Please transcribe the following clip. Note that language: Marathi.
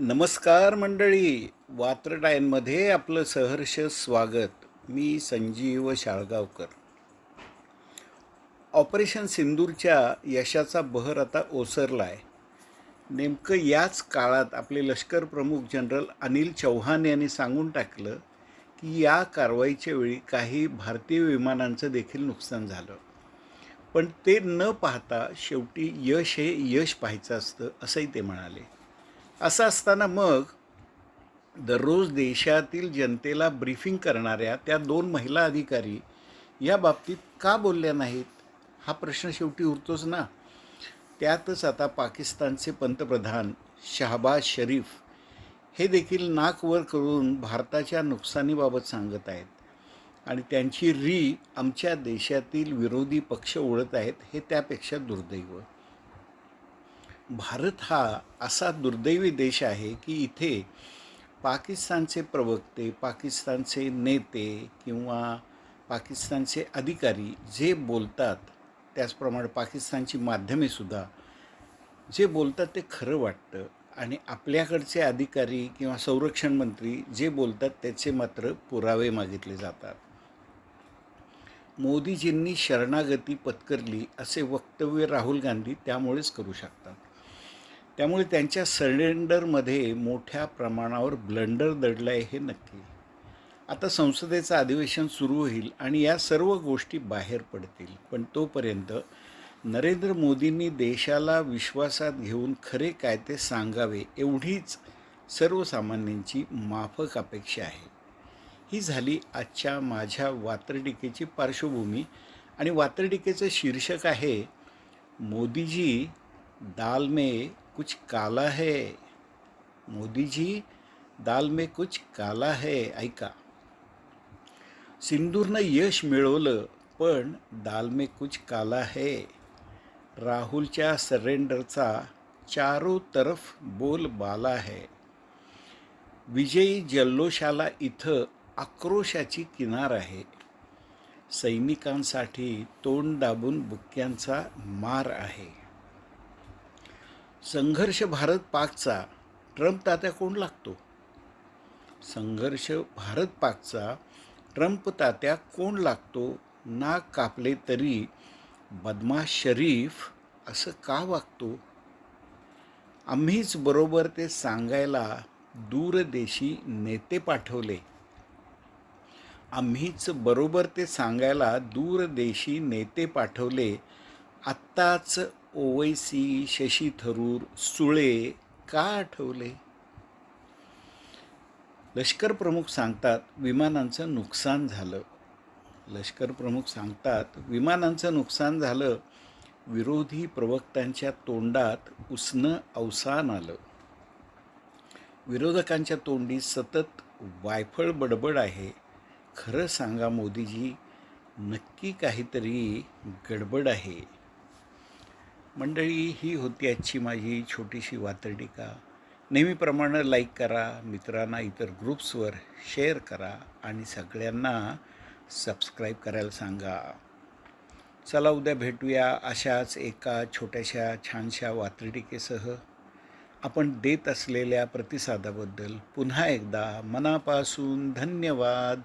नमस्कार मंडळी वात्रटायनमध्ये आपलं सहर्ष स्वागत. मी संजीव शाळगावकर. ऑपरेशन सिंदूरच्या यशाचा बहर आता ओसरला आहे नेमकं याच काळात आपले लष्कर प्रमुख जनरल अनिल चौहान यांनी सांगून टाकलं की या कारवाईच्या वेळी काही भारतीय विमानांचं देखील नुकसान झालं. पण ते न पाहता शेवटी यश हे यश पाहायचं असतं असंही ते म्हणाले. असं असताना मग दररोज देशातील जनतेला ब्रीफिंग करणाऱ्या त्या दोन महिला अधिकारी या बाबतीत का बोलल्या नाहीत? हा प्रश्न शेवटी उरतोच ना. त्यातच आता पाकिस्तानचे पंतप्रधान शहबाज शरीफ हे देखील नाक वर करून भारताच्या नुकसानीबाबत सांगत आहेत. आणि त्यांची री आमच्या देशातील विरोधी पक्ष ओढत आहेत हे त्यापेक्षा दुर्दैव. भारत हा असा दुर्दैवी देश आहे की इथे पाकिस्तानचे प्रवक्ते पाकिस्तानचे नेते किंवा पाकिस्तानचे अधिकारी जे बोलतात त्याचप्रमाणे पाकिस्तानची माध्यमेसुद्धा जे बोलतात ते खरं वाटतं. आणि आपल्याकडचे अधिकारी किंवा संरक्षण मंत्री जे बोलतात त्याचे मात्र पुरावे मागितले जातात. मोदीजींनी शरणागती पत्करली असे वक्तव्य राहुल गांधी त्यामुळेच करू शकतात. त्यामुळे त्यांच्या सरेंडरमध्ये मोठ्या प्रमाणावर ब्लंडर दडलं आहे हे नक्की. आता संसदेचं अधिवेशन सुरू होईल आणि या सर्व गोष्टी बाहेर पडतील. पण तोपर्यंत नरेंद्र मोदींनी देशाला विश्वासात घेऊन खरे काय ते सांगावे एवढीच सर्वसामान्यांची माफक अपेक्षा आहे. ही झाली आजच्या माझ्या वात्रटिकेची पार्श्वभूमी आणि वात्रटिकेचं शीर्षक आहे मोदीजी दाल में कुछ काला है। मोदीजी दाल में कुछ काला है ऐका। सिंदूरनं यश मिळवलं पण दाल में कुछ काला है। राहुलच्या सरेंडरचा चारो तरफ बोलबाला है। विजयी जल्लोषाला इथं आक्रोशाची किनार आहे। सैनिकांसाठी तोंड दाबून बुक्क्यांचा मार आहे। संघर्ष भारत पाकचा ट्रम्प तात्या कोण लागतो? संघर्ष भारत पाकचा ट्रम्प तात्या कोण लागतो? ना कापले तरी बदमाश शरीफ असं का वागतो? आम्हीच बरोबर ते सांगायला दूरदेशी नेते पाठवले. आम्हीच बरोबर ते सांगायला दूरदेशी नेते पाठवले. आत्ताच ओवैसी शशी थरूर सुळे का आठवले? लष्कर प्रमुख सांगतात विमानांचं नुकसान झालं. लष्कर प्रमुख सांगतात विमानांचं नुकसान झालं. विरोधी प्रवक्त्यांच्या तोंडात उसनं अवसान आलं. विरोधकांच्या तोंडी सतत वायफळ बडबड आहे. खरं सांगा मोदीजी नक्की काहीतरी गडबड आहे. मंडळी ही होती आजची माझी छोटीशी वातर्डिका. नेहमीप्रमाणे लाईक करा मित्रांना इतर ग्रुप्सवर शेअर करा आणि सगळ्यांना सबस्क्राईब करायला सांगा. चला उद्या भेटूया अशाच एका छोट्याशा छानशा वात्रटिकेसह आपण देत असलेल्या प्रतिसादाबद्दल पुन्हा एकदा मनापासून धन्यवाद.